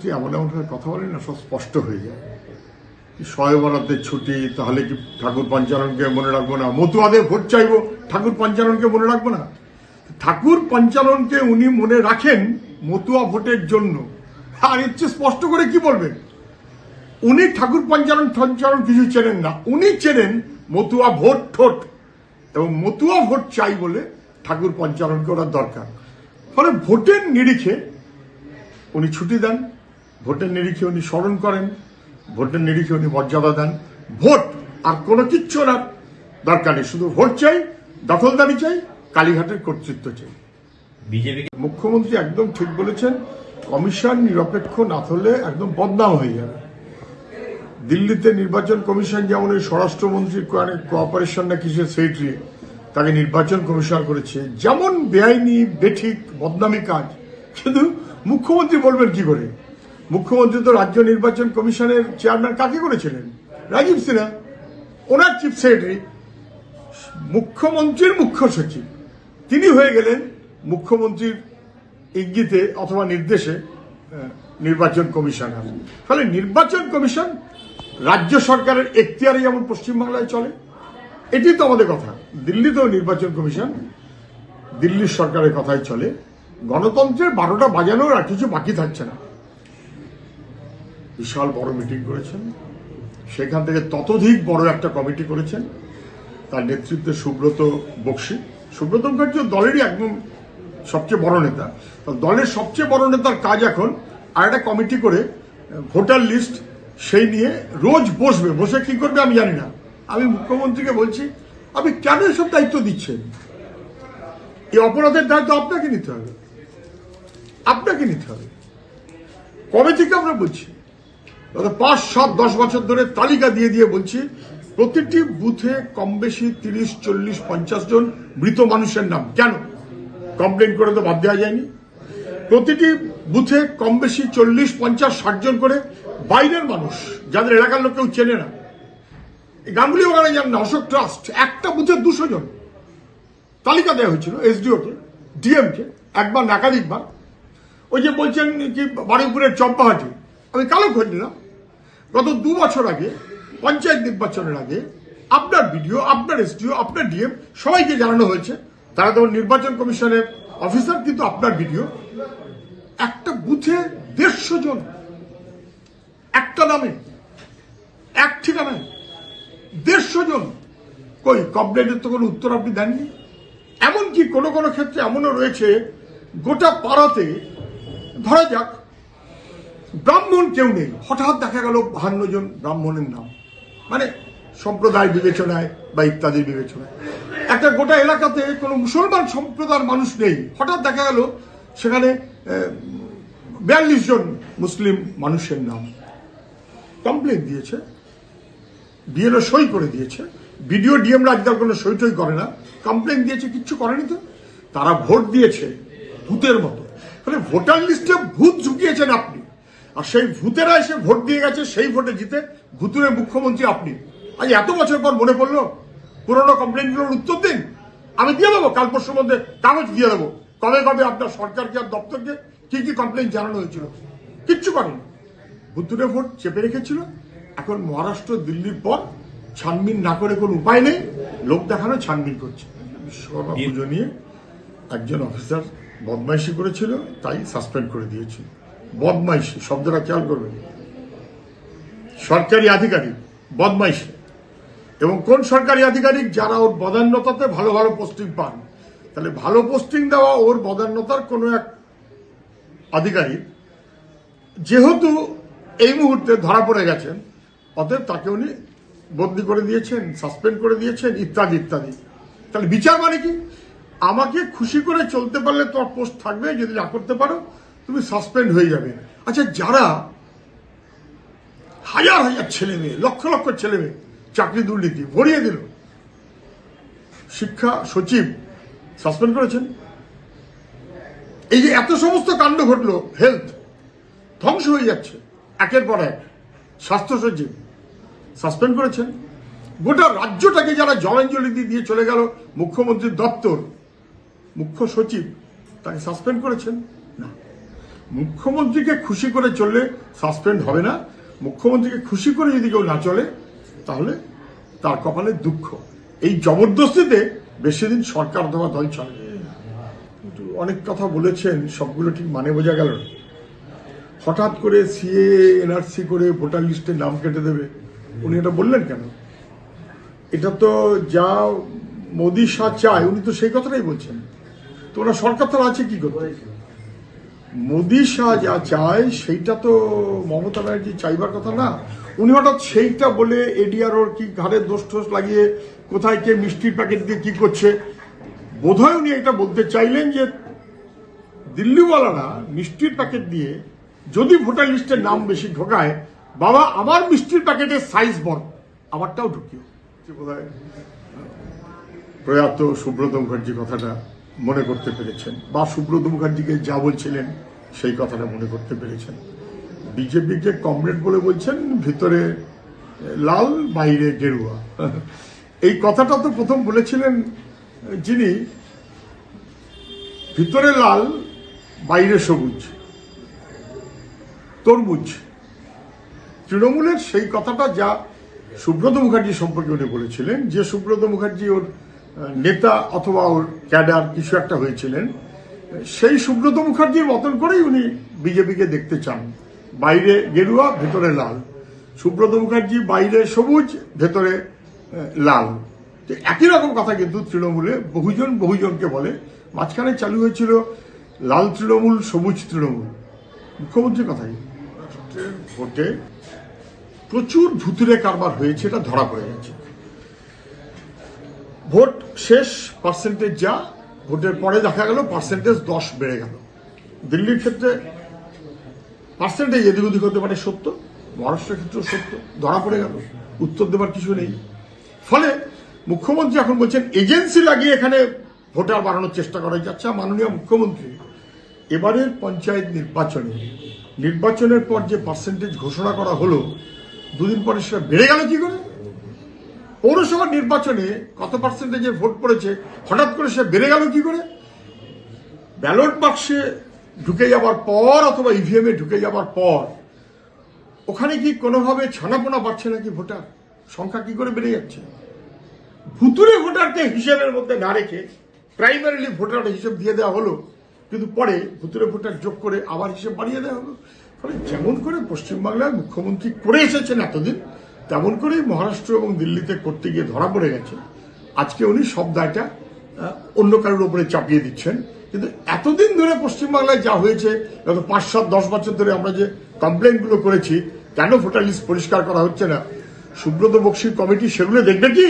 মুখ্যমন্ত্রী এমন এমন কথা বলেন না, সব স্পষ্ট হয়ে যায়। শয়ে বরাদ্দের ছুটি, তাহলে কি ঠাকুর পঞ্চাননকে মনে রাখব না? মতুয়াদের ভোট চাইব, ঠাকুর পঞ্চাননকে মনে রাখব না? ঠাকুর পঞ্চাননকে উনি মনে রাখেন মতুয়া ভোটের জন্য। আর চেয়ে স্পষ্ট করে কি বলবেন উনি ঠাকুর পঞ্চানন পঞ্চানন কিছু চেনেন না। উনি চেনেন মতুয়া ভোট ঠোঁট। এবং মতুয়া ভোট চাই বলে ঠাকুর পঞ্চাননকে ওরা দরকার। ফলে ভোটের নিরিখে উনি ছুটি দেন। ভোটের নিরিখে উনি স্মরণ করেন ভোটের নিরিখে উনি মর্যাদা দেন। ভোট আর কোনো কিচ্ছু না দরকার নেই শুধু ভোট চাই দখলদারি চাই কালীঘাটের কর্তৃত্ব চাই। বিজেপি মুখ্যমন্ত্রী একদম ঠিক বলেছেন কমিশন নিরপেক্ষ না হলে একদম বদনাম হয়ে যাবে। দিল্লিতে নির্বাচন কমিশন যেমন ওই স্বরাষ্ট্রমন্ত্রীর কোঅপারেশন না কিসের সেক্রেটারি তাকে নির্বাচন কমিশনার করেছে। যেমন বেআইনি বেঠিক বদনামি কাজ কিন্তু মুখ্যমন্ত্রী বলবেন কি করে? মুখ্যমন্ত্রী তো রাজ্য নির্বাচন কমিশনের চেয়ারম্যান, কাকে করেছিলেন? রাজীব সিনহা, ওনার চিফ সেক্রেটারি, মুখ্যমন্ত্রীর মুখ্য সচিব। তিনি হয়ে গেলেন মুখ্যমন্ত্রীর ইঙ্গিতে অথবা নির্দেশে নির্বাচন কমিশনার। ফলে নির্বাচন কমিশন রাজ্য সরকারের এখতিয়ারে যেমন পশ্চিমবাংলায় চলে, এটি তো আমাদের কথা। দিল্লিতেও নির্বাচন কমিশন দিল্লির সরকারের কথাই চলে। গণতন্ত্রের বারোটা বাজানোর আর কিছু বাকি থাকছে না। বিশাল বড় মিটিং করেছেন। সেখান থেকে ততোধিক বড় একটা কমিটি করেছেন। তার নেতৃত্বে সুব্রত বক্সি। সুব্রত মুখার্জি দলেরই একদম সবচেয়ে বড় নেতা। দলের সবচেয়ে বড় নেতার কাজ এখন আর একটা কমিটি করে, ভোটার লিস্ট সেই নিয়ে রোজ বসবে। বসে কি করবে আমি জানি না। আমি মুখ্যমন্ত্রীকে বলছি, আপনি কেন এসব দায়িত্ব দিচ্ছেন? এই অপরাধের দায়িত্ব আপনাকে নিতে হবে। আপনাকে নিতে হবে। কবে থেকে আমরা বলছি? পাঁচ, সাত, দশ বছর ধরে তালিকা দিয়ে দিয়ে বলছি, প্রতিটি বুথে কম বেশি তিরিশ, চল্লিশ, পঞ্চাশ জন মৃত মানুষের নাম। কেন? কমপ্লেন করে তো বাদ দেওয়া যায়নি। প্রতিটি বুথে কম বেশি চল্লিশ, পঞ্চাশ, ষাট জন করে বাইরের মানুষ, যাদের এলাকার লোক কেউ চেনে না। গাঙ্গুলি ওখানে যান না, অশোক ট্রাস্ট, একটা বুথে দুশো জন। তালিকা দেওয়া হয়েছিল, এসডিওকে, ডিএমকে, একবার একাধিকবার। ওই যে বলছেন কি, বারুইপুরের চম্পাহাটি। আমি কালো খোঁজ নিলাম। গত দু বছর আগে, পঞ্চায়েত নির্বাচনের আগে, আপনার ভিডিও, আপনার এসডিও আপনার ডিএম সবাইকে জানানো হয়েছে। তারা তখন নির্বাচন কমিশনের অফিসার, কিন্তু আপনার ভিডিও। একটা বুথে দেড়শো জন, একটা নামে, এক ঠিকানায়, দেড়শো জন। কই, কমপ্লেনের তো কোনো উত্তর আপনি দেননি? এমনকি কোনো কোনো ক্ষেত্রে এমনও রয়েছে, গোটা পাড়াতে, ধরা যাক ব্রাহ্মণ কেউ নেই। হঠাৎ দেখা গেল বাহান্ন জন ব্রাহ্মণের নাম। মানে সম্প্রদায় বিবেচনায় বা ইত্যাদির বিবেচনায়। একটা গোটা এলাকাতে কোনো মুসলমান সম্প্রদায়ের মানুষ নেই। হঠাৎ দেখা গেল সেখানে বিয়াল্লিশ জন মুসলিম মানুষের নাম। কমপ্লেন দিয়েছে। বিএলও সই করে দিয়েছে। বিডিও, ডিএম আজকাল কোনো সই টই করে না। কমপ্লেন দিয়েছে, কিচ্ছু করেনি তো। তারা ভোট দিয়েছে ভূতের মতো। ফলে ভোটার লিস্টে ভূত ঝুঁকিয়েছেন আপনি। আর সেই ভূতেরা এসে ভোট দিয়ে গেছে সেই ভোটে জিতে ভূতুরের মুখ্যমন্ত্রী আপনি। আজ এত বছর পর মনে পড়ল পুরোনো কমপ্লেনগুলোর উত্তর দিন। আমি দিয়ে দেবো কাল পরশুর মধ্যে কাগজ দিয়ে দেবো। কবে কবে আপনার সরকারকে আর দপ্তরকে কি কি কমপ্লেন জানানো হয়েছিল? কিচ্ছু করেনি। ভুতুরে ভোট চেপে রেখেছিল। এখন মহারাষ্ট্র দিল্লির পর ছানবিন না করে কোনো উপায় নেই। লোক দেখানো ছানবিন করছে। বিশ্বকর্মা পুজো নিয়ে একজন অফিসার বদমাইশি করেছিল তাই সাসপেন্ড করে দিয়েছিল। বদমাইশি, শব্দটা খেয়াল করবেন সরকারি আধিকারিক, বদমাইশি। এবং কোন সরকারি আধিকারিক? যারা ওর বদান্যতাতে ভালো ভালো পোস্টিং পান। তাহলে ভালো পোস্টিং দেওয়া ওর বদান্যতার কোনো এক আধিকারিক। যেহেতু এই মুহূর্তে ধরা পড়ে গেছেন, অতএব তাকে উনি বদলি করে দিয়েছেন সাসপেন্ড করে দিয়েছেন, ইত্যাদি ইত্যাদি। তাহলে বিচার মানে কি? আমাকে খুশি করে চলতে পারলে তোমার পোস্ট থাকবে যদি না করতে পারো তুমি সাসপেন্ড হয়ে যাবে। আচ্ছা যারা হাজার হাজার ছেলে মেয়ে, লক্ষ লক্ষ ছেলে মেয়ে চাকরি দুর্নীতি ভরিয়ে দিল, শিক্ষা সচিব সাসপেন্ড করেছেন। এই যে এত সমস্ত কাণ্ড ঘটলো হেলথ ধ্বংস হয়ে যাচ্ছে। একের পর এক স্বাস্থ্য সচিব সাসপেন্ড করেছেন। গোটা রাজ্যটাকে যারা জলাঞ্জলি দিয়ে চলে গেল, মুখ্যমন্ত্রীর দপ্তর, মুখ্য সচিব তাকে সাসপেন্ড করেছেন। না। মুখ্যমন্ত্রীকে খুশি করে চললে সাসপেন্ড হবে না। মুখ্যমন্ত্রীকে খুশি করে যদি কেউ না চলে, তাহলে তার কপালে দুঃখ। এই জবরদস্তিতে বেশি দিন সরকার অথবা দল চলে অনেক কথা বলেছেন, সবগুলো ঠিক মানে বোঝা গেল না। হঠাৎ করে সিএ এনআরসি করে ভোটার লিস্টে নাম কেটে দেবে। উনি এটা বললেন কেন? এটা তো যা মোদী শাহ চায়, উনি তো সেই কথাটাই বলছেন। তো ওনার সরকার তারা আছে কি করতে? মোদী শাহ যা চায়, সেইটা তো মমতা ব্যানার্জি চাইবার কথা না। উনি হঠাৎ সেইটা বলে এডিআর ওর কি ঘাড়ে দোষ টোষ লাগিয়ে কোথায় কে মিষ্টির প্যাকেট দিয়ে কি করছে? বোধহয় উনি এটা বলতে চাইলেন যে, দিল্লিওয়ালারা মিষ্টির প্যাকেট দিয়ে যদি ভোটার লিস্টের নাম বেশি ঢোকায়, বাবা, আমার মিষ্টির প্যাকেটের সাইজ বড়, আমারটাও ঢুকিও। বোধহয়। প্রয়াত সুব্রত মুখার্জি কথাটা। মনে করতে পেরেছেন। বা সুব্রত মুখার্জিকে যা বলছিলেন, সেই কথাটা মনে করতে পেরেছেন। বিজেপিকে কমরেড বলে বলছেন, ভিতরে লাল, বাইরে গেরুয়া। এই কথাটা তো প্রথম বলেছিলেন যিনি, ভিতরে লাল, বাইরে সবুজ, তরমুজ। তৃণমূলের সেই কথাটা যা সুব্রত মুখার্জি সম্পর্কে উনি বলেছিলেন, যে সুব্রত মুখার্জি ওর নেতা অথবা ওর ক্যাডার কিছু একটা হয়েছিলেন সেই সুব্রত মুখার্জির মতন করেই উনি বিজেপিকে দেখতে চান। বাইরে গেরুয়া ভেতরে লাল। সুব্রত মুখার্জি বাইরে সবুজ ভেতরে লাল। তো একই রকম কথা কিন্তু তৃণমূলে বহুজন বহুজনকে বলে। মাঝখানে চালু হয়েছিল লাল তৃণমূল সবুজ তৃণমূল। মুখ্যমন্ত্রীর কথাই। ভোটে প্রচুর ভুতুরে কারবার হয়েছে এটা ধরা পড়ে গেছে। ভোট শেষ পার্সেন্টেজ যা, ভোটের পরে দেখা গেল পার্সেন্টেজ দশ বেড়ে গেল। দিল্লির ক্ষেত্রে পার্সেন্টেজ এদিক ওদিক হতে পারে সত্য মহারাষ্ট্রের ক্ষেত্রেও সত্য ধরা পড়ে গেল, উত্তর দেবার কিছু নেই। ফলে মুখ্যমন্ত্রী এখন বলছেন এজেন্সি লাগিয়ে এখানে ভোটার বাড়ানোর চেষ্টা করা যাচ্ছে। মাননীয় মুখ্যমন্ত্রী, এবারের পঞ্চায়েত নির্বাচনে, নির্বাচনের পর যে পার্সেন্টেজ ঘোষণা করা হলো, দুদিন পরে সেটা বেড়ে গেল কি করে? পৌরসভা নির্বাচনে কত পার্সেন্টেজের ভোট পড়েছে? হঠাৎ করে সে বেড়ে গেল কি করে? ব্যালট বাক্সে ঢুকে যাবার পর অথবা ইভিএম এ ঢুকে যাবার পর, ওখানে কি কোনোভাবে ছানাপোনা পাচ্ছে নাকি ভোটার? সংখ্যা কি করে বেড়ে যাচ্ছে? ভুতুরে ভোটারকে হিসেবের মধ্যে না রেখে প্রাইমারিলি ভোটার হিসেব দিয়ে দেওয়া হলো, কিন্তু পরে ভুতুরে ভোটার যোগ করে আবার হিসেব বাড়িয়ে দেওয়া হলো। ফলে যেমন করে পশ্চিমবাংলার মুখ্যমন্ত্রী করে এসেছেন এতদিন তেমন করেই মহারাষ্ট্র এবং দিল্লিতে করতে গিয়ে ধরা পড়ে গেছে। আজকে উনি সব দায়টা অন্য কারোর উপরে চাপিয়ে দিচ্ছেন। কিন্তু এতদিন ধরে পশ্চিমবাংলায় যা হয়েছে, গত পাঁচ, সাত, দশ বছর ধরে আমরা যে কমপ্লেনগুলো করেছি, কেন ভোটার লিস্ট পরিষ্কার করা হচ্ছে না? সুব্রত বক্সির কমিটি সেগুলো দেখবে কি?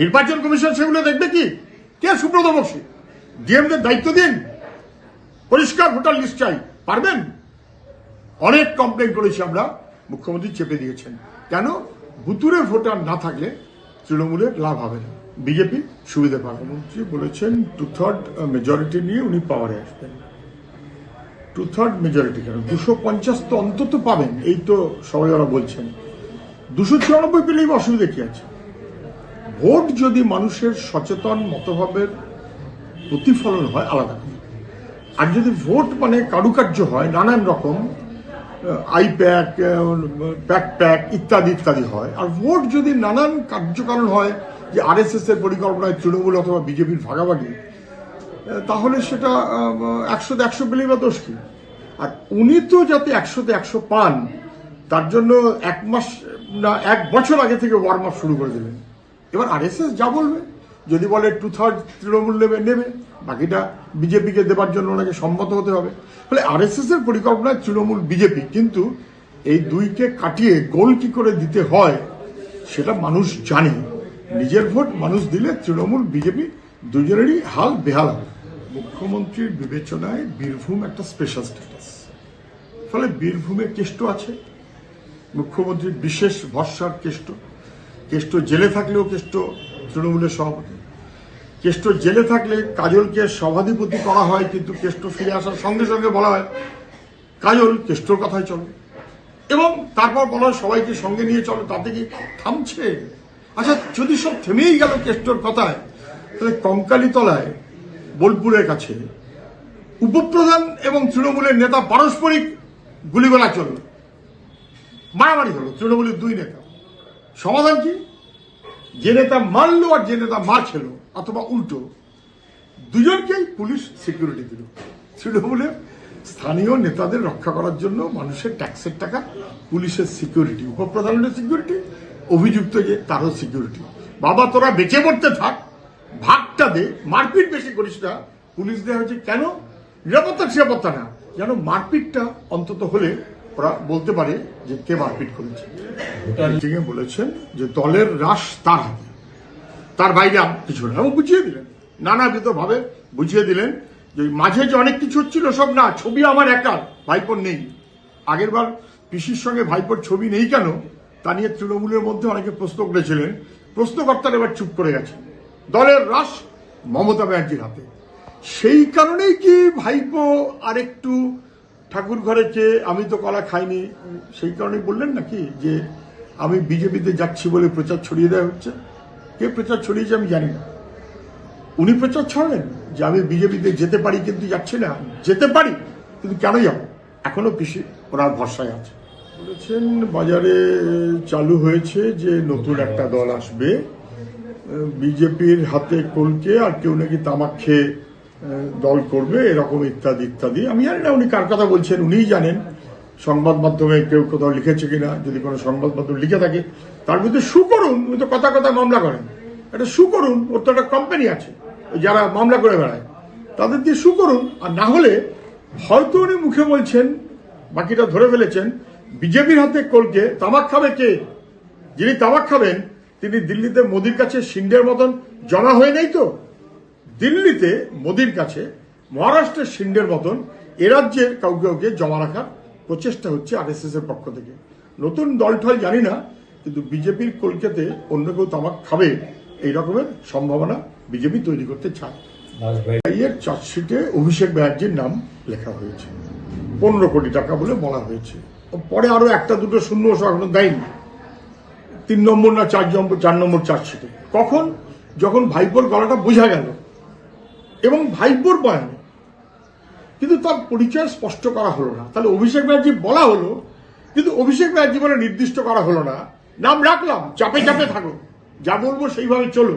নির্বাচন কমিশন সেগুলো দেখবে কি? কে সুব্রত বক্সি? ডিএমদের দায়িত্ব দিন। পরিষ্কার ভোটার লিস্ট চাই। পারবেন? অনেক কমপ্লেন করেছি আমরা, মুখ্যমন্ত্রী চেপে দিয়েছেন। কেন? ভুতুরে ভোটার না থাকলে তৃণমূলের লাভ হবে না। বিজেপি সুবিধা পাবে মন্ত্রী বলেছেন টু থার্ড মেজরিটি নিয়ে উনি পাওয়ারে আসবেন। টু থার্ড মেজরিটি কেন? দুশো পঞ্চাশ তো অন্তত পাবেন, এই তো সবাই ওরা বলছেন। দুশো চুরানব্বই পেলেই অসুবিধা কি আছে? ভোট যদি মানুষের সচেতন মতভাবের প্রতিফলন হয়, আলাদা। আর যদি ভোট মানে কারুকার্য হয়, নানান রকম আই প্যাক প্যাক প্যাক ইত্যাদি ইত্যাদি হয়। আর ভোট যদি নানান কার্যকারণ হয়, যে আরএসএস এর পরিকল্পনায় তৃণমূল অথবা বিজেপির ভাগাভাগি তাহলে সেটা একশোতে একশো পেলেই বা দোষ কি? আর উনি তো যাতে একশোতে একশো পান, তার জন্য এক মাস না, এক বছর আগে থেকে ওয়ার্ম আপ শুরু করে দেবেন এবার আরএসএস যা বলবে। যদি বলে টু থার্ড তৃণমূল নেবে নেবে। বাকিটা বিজেপিকে দেবার জন্য ওনাকে সম্মত হতে হবে। ফলে আরএসএস এর পরিকল্পনায় তৃণমূল বিজেপি, কিন্তু এই দুইকে কাটিয়ে গোল কি করে দিতে হয়, সেটা মানুষ জানে। নিজের ভোট মানুষ দিলে তৃণমূল বিজেপি দুজনেরই হাল বেহাল হবে। মুখ্যমন্ত্রীর বিবেচনায় বীরভূম একটা স্পেশাল স্ট্যাটাস ফলে বীরভূমে কেষ্ট আছে। মুখ্যমন্ত্রীর বিশেষ ভরসার কেষ্ট। কেষ্ট জেলে থাকলেও কেষ্ট তৃণমূলের সভাপতি। কেষ্ট জেলে থাকলে কাজলকে সভাধিপতি করা হয়, কিন্তু কেষ্ট ফিরে আসার সঙ্গে সঙ্গে বলা হয়, কাজল, কেষ্টর কথাই চলো। এবং তারপর বলা হয়, সবাইকে সঙ্গে নিয়ে চলো, তাতে কি থামছে? আচ্ছা যদি সব থেমেই গেল কেষ্টর কথায়, তাহলে কঙ্কালী তলায় বোলপুরের কাছে উপপ্রধান এবং তৃণমূলের নেতা পারস্পরিক গুলিগোলা চলল মারামারি হলো, তৃণমূলের দুই নেতা। সমাধান কি? যে নেতা মারলো আর যে নেতা মার খেলো অথবা উল্টো, দুজনকেই পুলিশ সিকিউরিটি দিল। তৃণমূলের স্থানীয় নেতাদের রক্ষা করার জন্য মানুষের ট্যাক্সের টাকা, পুলিশের সিকিউরিটি উপপ্রধানের সিকিউরিটি অভিযুক্ত যে তারও সিকিউরিটি বাবা, তোরা বেঁচে পড়তে থাক, ভাগটা দে, মারপিট বেশি করিস না। পুলিশ দেওয়া হয়েছে, কেন? নিরাপত্তা নিরাপত্তা না। যেন মারপিটটা অন্তত হলে ওরা বলতে পারে যে কে মারপিট করেছে। বলেছেন যে দলের রাস তার হাতে তার বাইরে কিছু না। এবং বুঝিয়ে দিলেন। নানাবিধ ভাবে বুঝিয়ে দিলেন যে মাঝে যে অনেক কিছু হচ্ছিল সব না, ছবি আমার একার ভাইপোর নেই। আগের বার পিসির সঙ্গে ভাইপোর ছবি নেই কেন? তা নিয়ে তৃণমূলের মধ্যে অনেকে প্রশ্ন করেছিলেন। প্রশ্নকর্তারা এবার চুপ করে গেছে দলের রাস মমতা ব্যানার্জির হাতে। সেই কারণেই কি ভাইপো আরেকটু ঠাকুর ঘরে চেয়ে আমি তো কলা খাইনি, সেই কারণেই বললেন নাকি যে আমি বিজেপিতে যাচ্ছি বলে প্রচার ছড়িয়ে দেওয়া হচ্ছে। কে প্রচার ছড়িয়েছে আমি জানি না। উনি প্রচার ছড়ালেন যে আমি বিজেপিতে যেতে পারি কিন্তু যাচ্ছি না। যেতে পারি, কিন্তু কেন যাব? এখনও পিসি, ওনার ভরসায় আছে। বলেছেন, বাজারে চালু হয়েছে যে নতুন একটা দল আসবে। বিজেপির হাতে কলকে আর কেউ নাকি তামাক খেয়ে দল করবে, এরকম ইত্যাদি ইত্যাদি। আমি জানি না উনি কার কথা বলছেন, উনিই জানেন। সংবাদ মাধ্যমে কেউ কোথাও লিখেছে কিনা, যদি কোনো সংবাদ মাধ্যম লিখে থাকে, তার বিরুদ্ধে সু করুন উনি তো কথা কথা মামলা করেন। এটা সু করুন ওর তো একটা কোম্পানি আছে, যারা মামলা করে বেড়ায়। তাদের দিয়ে সু করুন আর না হলে হয়তো উনি মুখে বলছেন, বাকিটা ধরে ফেলেছেন, বিজেপির হাতে কলকে তামাক খাবে কে? যিনি তামাক খাবেন, তিনি দিল্লিতে মোদির কাছে সিন্ডের মতন জমা হয়ে নেই তো? দিল্লিতে মোদির কাছে মহারাষ্ট্রের সিন্ডের মতন এ রাজ্যের কাউকে কাউকে জমা রাখার প্রচেষ্টা হচ্ছে আরএসএস এর পক্ষ থেকে। নতুন দল ঠল জানি না, কিন্তু বিজেপির কলকাতে অন্য কেউ তামাক খাবে এই রকমের সম্ভাবনা বিজেপি তৈরি করতে চায়। চার্জশিটে অভিষেক ব্যানার্জির নাম লেখা হয়েছে। পনেরো কোটি টাকা বলে বলা হয়েছে। পরে আরও একটা, দুটো, শূন্য এখনও দেয়নি। তিন নম্বর না চার নম্বর চার নম্বর চার্জশিটে। কখন? যখন ভাইপোর গলাটা বোঝা গেল। এবং ভাইপোর বয়ানে। কিন্তু তার পরিচয় স্পষ্ট করা হলো না। তাহলে অভিষেক ব্যানার্জি বলা হলো, কিন্তু অভিষেক ব্যানার্জি বলে নির্দিষ্ট করা হলো না। নাম রাখলাম, চাপে চাপে থাকো যা বলব সেইভাবে চলো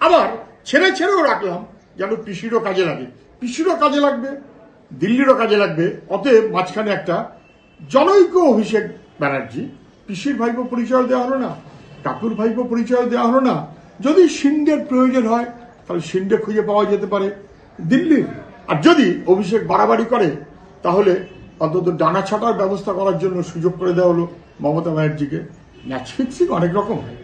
আবার ছেড়ে ছেড়েও রাখলাম, যেন পিসিরও কাজে লাগে। পিসিরও কাজে লাগবে, দিল্লিরও কাজে লাগবে। অতএব মাঝখানে একটা জনৈক অভিষেক ব্যানার্জি, পিসির ভাইপো পরিচয় দেওয়া হলো না, কাকুর ভাইপো পরিচয় দেওয়া হলো না। যদি সিন্ডের প্রয়োজন হয় তাহলে সিন্ডে খুঁজে পাওয়া যেতে পারে। দিল্লির আর যদি অভিষেক বাড়াবাড়ি করে, তাহলে অন্তত ডানা ছাটার ব্যবস্থা করার জন্য সুযোগ করে দেওয়া হলো মমতা ব্যানার্জিকে। ম্যাচ ফিক্সিং অনেক রকম। হয়